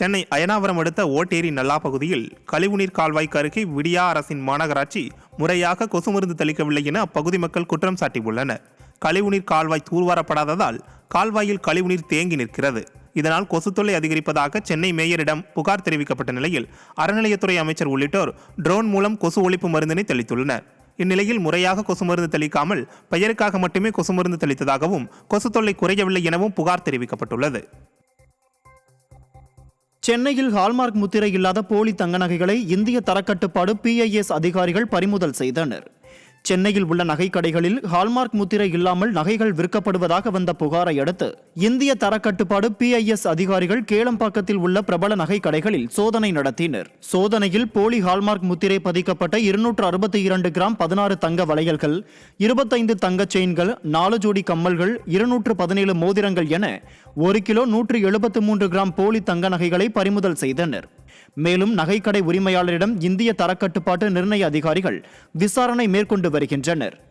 சென்னை அயனாவரம் அடுத்த ஓட்டேரி நல்லா பகுதியில் கழிவுநீர் கால்வாய்க்கு அருகே விடியா அரசின் மாநகராட்சி முறையாக கொசு மருந்து தெளிக்கவில்லை என அப்பகுதி மக்கள் குற்றம் சாட்டியுள்ளனர். கழிவுநீர் கால்வாய் தூர்வாரப்படாததால் கால்வாயில் கழிவுநீர் தேங்கி நிற்கிறது. இதனால் கொசு தொல்லை அதிகரிப்பதாக சென்னை மேயரிடம் புகார் தெரிவிக்கப்பட்ட நிலையில் அறநிலையத்துறை அமைச்சர் உள்ளிட்டோர் ட்ரோன் மூலம் கொசு ஒழிப்பு மருந்தினை தெளித்துள்ளனர். இந்நிலையில் முறையாக கொசு மருந்து தெளிக்காமல் பெயருக்காக மட்டுமே கொசு மருந்து தெளித்ததாகவும் கொசு தொல்லை குறையவில்லை எனவும் புகார் தெரிவிக்கப்பட்டுள்ளது. சென்னையில் ஹால்மார்க் முத்திரை இல்லாத போலி தங்க நகைகளை இந்திய தரக்கட்டுப்பாடு பிஐஎஸ் அதிகாரிகள் பறிமுதல் செய்தனர். சென்னையில் உள்ள நகைக்கடைகளில் ஹால்மார்க் முத்திரை இல்லாமல் நகைகள் விற்கப்படுவதாக வந்த புகாரை அடுத்து இந்திய தரக்கட்டுப்பாடு பிஐஎஸ் அதிகாரிகள் கேளம்பாக்கத்தில் உள்ள பிரபல நகைக்கடைகளில் சோதனை நடத்தினர். சோதனையில் போலி ஹால்மார்க் முத்திரை பதிக்கப்பட்ட இருநூற்று அறுபத்தி இரண்டு கிராம் பதினாறு தங்க வளையல்கள் இருபத்தைந்து தங்கச் செயின்கள் நாலு ஜோடி கம்மல்கள் இருநூற்று பதினேழு மோதிரங்கள் என ஒரு கிலோ நூற்று எழுபத்து மூன்று கிராம் போலி தங்க நகைகளை பறிமுதல் செய்தனர். மேலும் நகைக்கடை உரிமையாளரிடம் இந்திய தரக்கட்டுப்பாட்டு நிர்ணய அதிகாரிகள் விசாரணை மேற்கொண்டு வருகின்றனர்.